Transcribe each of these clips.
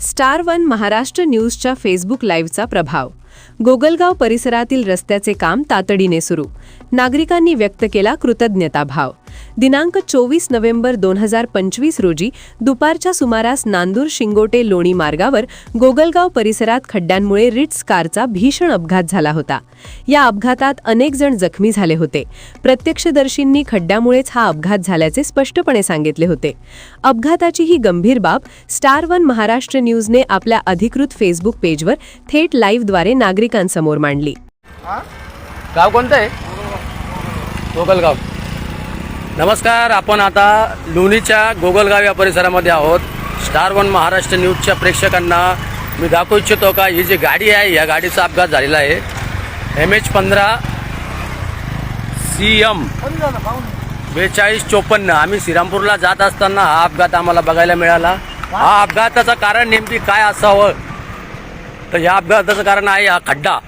Star one Maharashtra न्यूजच्या Facebook लाईव्हचा प्रभाव. गोगलगाव परिसरातील रस्त्याचे काम तातडीने सुरू. नागरिकांनी व्यक्त केला कृतज्ञता भाव दिनांक चोवीस नोव्हेंबर दोन हजार पंचवीस रोजी दुपारच्या सुमारास नांदूर शिंगोटे लोणी मार्गावर गोगलगाव परिसरात खड्ड्यांमुळे रिट्स कारचा भीषण अपघात झाला होता. या अपघातात अनेक जण जखमी झाले होते. प्रत्यक्षदर्शींनी खड्ड्यामुळेच हा अपघात झाल्याचे स्पष्टपणे सांगितले होते. अपघाताची ही गंभीर बाब स्टार वन महाराष्ट्र न्यूजने आपल्या अधिकृत फेसबुक पेजवर थेट लाईव्हद्वारे नागरिकांसमोर मांडली. गाव कोणतं आहे? गोगलगाव. नमस्कार आपण आता लोणीच्या गोगलगाव या परिसरामध्ये आहोत. स्टार वन महाराष्ट्र न्यूजच्या प्रेक्षकांना मी दाखवू इच्छितो का ही जी गाडी आहे या गाडीचा अपघात झालेला आहे. एम एच पंधरा सी एम बेचाळीस चोपन्न. आम्ही श्रीरामपूरला जात असताना हा अपघात आम्हाला बघायला मिळाला. हा अपघाताचं कारण नेमकी काय असावं? तर या अपघाताचं कारण आहे हा खड्डा.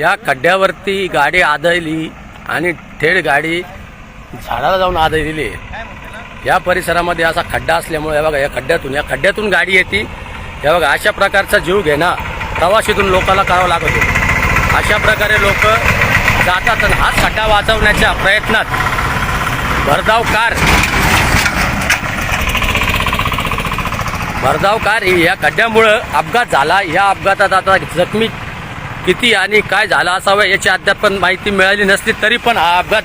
या खड्ड्यावरती गाडी आदळली आणि थेट गाडी झाडाला जाऊन आदळलेली दिली. या परिसरामध्ये असा खड्डा असल्यामुळे हे बघा या खड्ड्यातून या खड्ड्यातून गाडी येते. हे बघा अशा प्रकारचा जीव घेणं प्रवाशीतून लोकांना करावं लागत होतं. अशा प्रकारे लोक जातात आणि हा खड्डा वाचवण्याच्या प्रयत्नात. भरधाव कार. भरधाव कार ही या खड्ड्यामुळं अपघात झाला. या अपघातात आता जखमी किती आणि काय झालं असावं याची अद्याप पण माहिती मिळाली नसली तरी पण हा अपघात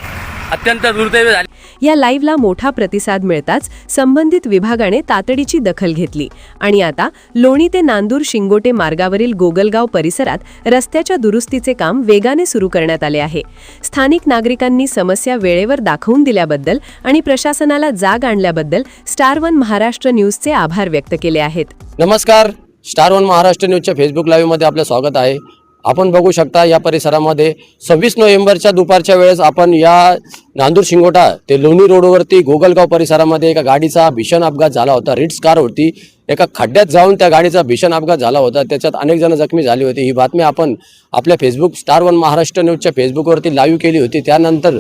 अत्यंत दुर्दैवी झाला. या लाईव्हला मोठा प्रतिसाद मिळताच संबंधित विभागाने तातडीची दखल घेतली. आणि आता लोणी ते नांदूर शिंगोटे मार्गावरील गोगलगाव परिसरात रस्त्याच्या दुरुस्तीचे काम वेगाने सुरू करण्यात आले आहे. स्थानिक नागरिकांनी समस्या वेळेवर दाखवून दिल्याबद्दल आणि प्रशासनाला जाग आणल्याबद्दल स्टार वन महाराष्ट्र न्यूजचे आभार व्यक्त केले आहेत. नमस्कार. स्टार वन महाराष्ट्र न्यूजच्या फेसबुक लाईव्हमध्ये आपलं स्वागत आहे. आपण बघू शकता या परिसरामध्ये सव्वीस नोव्हेंबरच्या दुपारच्या वेळेस आपण या नांदूर शिंगोटा ते लोणी रोडवरती गोगलगाव परिसरामध्ये एका गाडीचा भीषण अपघात झाला होता. रिट्स कार होती एका खड्ड्यात जाऊन त्या गाडीचा भीषण अपघात झाला होता. त्याच्यात अनेक जण जखमी झाली होती. ही बातमी आपण आपल्या फेसबुक स्टार वन महाराष्ट्र न्यूजच्या फेसबुकवरती लाईव्ह केली होती. त्यानंतर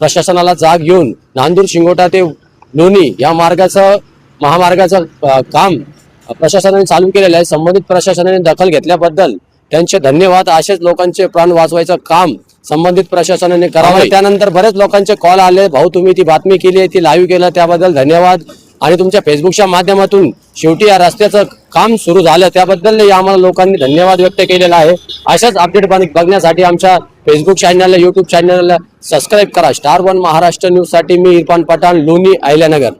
प्रशासनाला जाग घेऊन नांदूर शिंगोटा ते लोणी या मार्गाचं महामार्गाचं काम प्रशासनाने चालू केलेलं आहे. संबंधित प्रशासनाने दखल घेतल्याबद्दल त्यांचे धन्यवाद. असेच लोकांचे प्राण वाचवायचं काम संबंधित प्रशासनाने करावं. त्यानंतर बरेच लोकांचे कॉल आले. भाऊ तुम्ही ती बातमी केली आहे ती लाईव्ह केलं. त्याबद्दल धन्यवाद. आणि तुमच्या फेसबुकच्या माध्यमातून शेवटी या रस्त्याचं काम सुरू झालं. त्याबद्दल आम्हाला लोकांनी धन्यवाद व्यक्त केलेला आहे. अशाच अपडेट बघण्यासाठी आमच्या फेसबुक चॅनलला युट्यूब चॅनलला सबस्क्राईब करा. स्टार वन महाराष्ट्र न्यूजसाठी मी इरफान पठाण लोणी अहिल्यानगर.